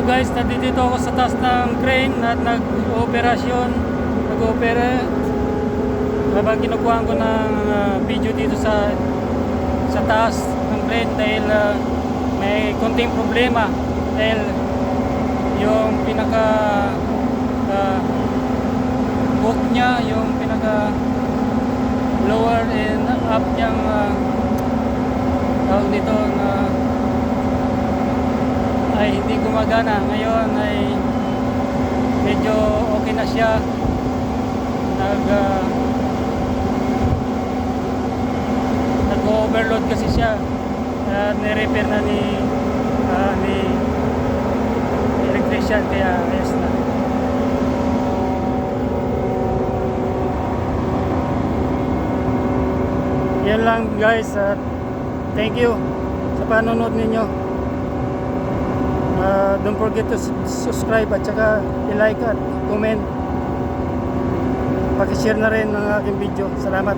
Guys, nandito ako sa taas ng crane at nag-operasyon, nag-opera habang kinukuha ko ng ah, video dito sa sa taas ng crane dahil ah, may konting problema. Dahil yung pinaka ah, hook niya, yung pinaka lower and up niyang uh, tawag dito na hindi gumagana. Ngayon ay medyo okay na siya. Nag ah, nag-overload kasi siya. At ni-repair na ni ah, ni electrician kaya ayos na. Yan lang guys at thank you sa panonood ninyo. Uh, don't forget to subscribe at saka i-like at comment. Pakishare na rin ang aking video. Salamat.